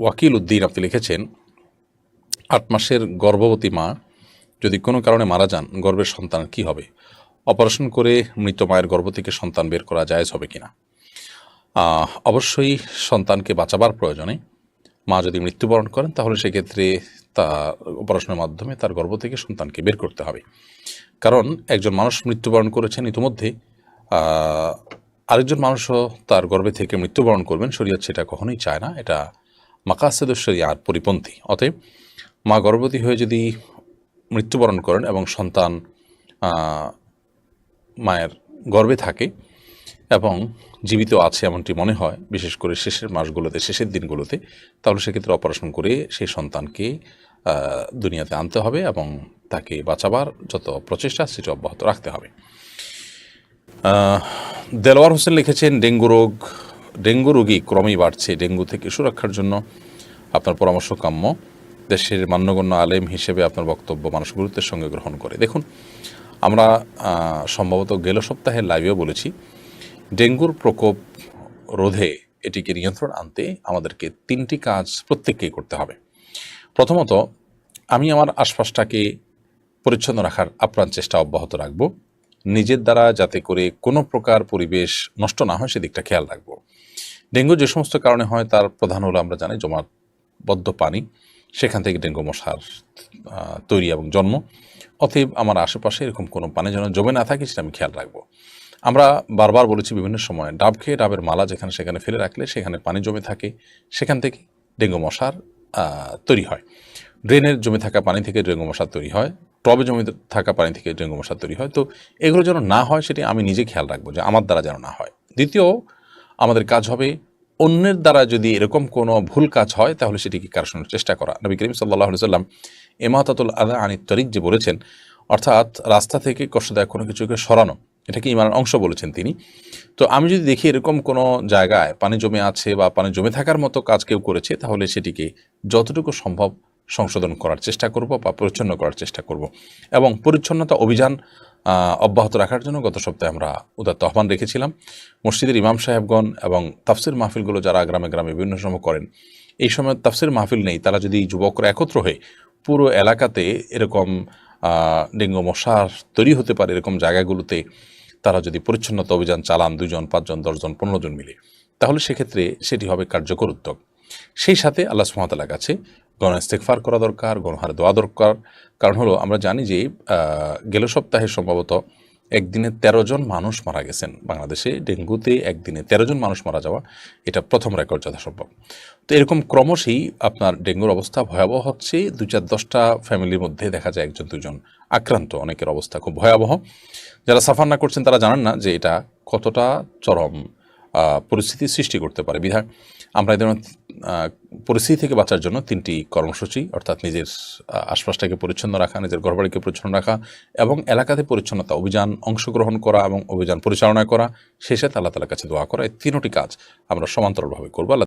ওয়াকিল উদ্দিন আপনি লিখেছেন, আট মাসের গর্ভবতী মা যদি কোনো কারণে মারা যান, গর্ভের সন্তান কি হবে? অপারেশন করে মৃত মায়ের গর্ভ থেকে সন্তান বের করা জায়েজ হবে কিনা? অবশ্যই সন্তানকে বাঁচাবার প্রয়োজনে মা যদি মৃত্যুবরণ করেন, তাহলে সেক্ষেত্রে তা অপারেশনের মাধ্যমে তার গর্ভ থেকে সন্তানকে বের করতে হবে। কারণ একজন মানুষ মৃত্যুবরণ করেছেন ইতিমধ্যে আরেকজন মানুষও তার গর্ভে থেকে মৃত্যুবরণ করবেন, শরীয়ত সেটা কখনোই চায় না। এটা মাকাসেদ শরিয়ার পরিপন্থী। অতএব মা গর্ভবতী হয়ে যদি মৃত্যুবরণ করেন এবং সন্তান মায়ের গর্বে থাকে এবং জীবিত আছে এমনটি মনে হয়, বিশেষ করে শেষের মাসগুলোতে, শেষের দিনগুলোতে, তাহলে সেক্ষেত্রে অপারেশন করে সেই সন্তানকে দুনিয়াতে আনতে হবে এবং তাকে বাঁচাবার যত প্রচেষ্টা সেটা অব্যাহত রাখতে হবে। দেলোয়ার হোসেন লিখেছেন, ডেঙ্গু রোগ, ডেঙ্গু রোগী ক্রমেই বাড়ছে। ডেঙ্গু থেকে সুরক্ষার জন্য আপনার পরামর্শ কাম্য। দেশের মান্যগণ্য আলেম হিসেবে আপনার বক্তব্য মানুষ গুরুত্বের সঙ্গে গ্রহণ করে। দেখুন, আমরা সম্ভবত গেল সপ্তাহে লাইভেও বলেছি, ডেঙ্গুর প্রকোপ রোধে এটিকে নিয়ন্ত্রণ আনতে আমাদেরকে তিনটি কাজ প্রত্যেককেই করতে হবে। প্রথমত, আমি আমার আশপাশটাকে পরিচ্ছন্ন রাখার আপ্রাণ চেষ্টা অব্যাহত রাখব। নিজের দ্বারা যাতে করে কোনো প্রকার পরিবেশ নষ্ট না হয়, সেদিকটা খেয়াল রাখব। ডেঙ্গু যে সমস্ত কারণে হয়, তার প্রধান হলো আমরা জানি জমাটবদ্ধ পানি, সেখান থেকে ডেঙ্গু মশার তৈরি এবং জন্ম। অতএব আমার আশেপাশে এরকম কোনো পানি যেন জমে না থাকে, সেটা আমি খেয়াল রাখব। আমরা বারবার বলেছি বিভিন্ন সময়, ডাব খেয়ে ডাবের মালা যেখানে সেখানে ফেলে রাখলে সেখানে পানি জমে থাকে, সেখান থেকে ডেঙ্গু মশার তৈরি হয়। ড্রেনের জমে থাকা পানি থেকে ডেঙ্গু মশা তৈরি হয়, টবে জমে থাকা পানি থেকে ডেঙ্গু মশা তৈরি হয়। তো এগুলো যেন না হয় সেটি আমি নিজে খেয়াল রাখব যে আমার দ্বারা যেন না হয়। দ্বিতীয়, আমাদের কাজ হবে অন্যের দ্বারা যদি এরকম কোনো ভুল কাজ হয়, তাহলে সেটিকে কারশনের চেষ্টা করা। নবী করিম সাল্লাহ সাল্লাম এমাতাতুল আদা আনি তরিক যে বলেছেন, অর্থাৎ রাস্তা থেকে কষ্টদায়ক কোনো কিছুকে সরানো, এটাকে ইমানের অংশ বলেছেন তিনি। তো আমি যদি দেখি এরকম কোনো জায়গায় পানি জমে আছে বা পানি জমে থাকার মতো কাজ কেউ করেছে, তাহলে সেটিকে যতটুকু সম্ভব সংশোধন করার চেষ্টা করব বা পরিচ্ছন্ন করার চেষ্টা করব। এবং পরিচ্ছন্নতা অভিযান অব্যাহত রাখার জন্য গত সপ্তাহে আমরা উদাত্ত আহ্বান রেখেছিলাম। মসজিদের ইমাম সাহেবগণ এবং তাফসির মাহফিলগুলো যারা গ্রামে গ্রামে বিভিন্ন সময় করেন, এই সময় তাফসির মাহফিল নেই, তারা যদি যুবকরা একত্র হয়ে পুরো এলাকাতে এরকম ডেঙ্গু মশার তৈরি হতে পারে এরকম জায়গাগুলোতে তারা যদি পরিচ্ছন্নতা অভিযান চালান দুজন পাঁচজন, দশজন, পনেরো জন মিলে, তাহলে সেক্ষেত্রে সেটি হবে কার্যকর উদ্যোগ। সেই সাথে আল্লাহ সুমতালার কাছে গণ ইস্তেকফার করা দরকার গণহারে দোয়া দরকার। কারণ হলো, আমরা জানি যে গেল সপ্তাহে সম্ভবত একদিনে তেরো জন মানুষ মারা গেছেন। বাংলাদেশে ডেঙ্গুতে একদিনে তেরো জন মানুষ মারা যাওয়া, এটা প্রথম রেকর্ড যথাসম্ভব। তো এরকম ক্রমশই আপনার ডেঙ্গুর অবস্থা ভয়াবহ হচ্ছে। দু চার দশটা ফ্যামিলির মধ্যে দেখা যায় একজন দুজন আক্রান্ত। অনেকের অবস্থা খুব ভয়াবহ। যারা সাফার না করছেন, তারা জানেন না যে এটা কতটা চরম পরিস্থিতি সৃষ্টি করতে পারে বিধায়। আমরা এই ধরনের পরিস্থিতি থেকে বাঁচার জন্য তিনটি কর্মসূচি, অর্থাৎ নিজের আশপাশটাকে পরিচ্ছন্ন রাখা, নিজের ঘরবাড়িকে পরিচ্ছন্ন রাখা এবং এলাকাতে পরিচ্ছন্নতা অভিযান অংশগ্রহণ করা এবং অভিযান পরিচালনা করা, শেষে আল্লাহ তালার কাছে দোয়া করা, এই তিনটি কাজ আমরা সমান্তরালভাবে করব।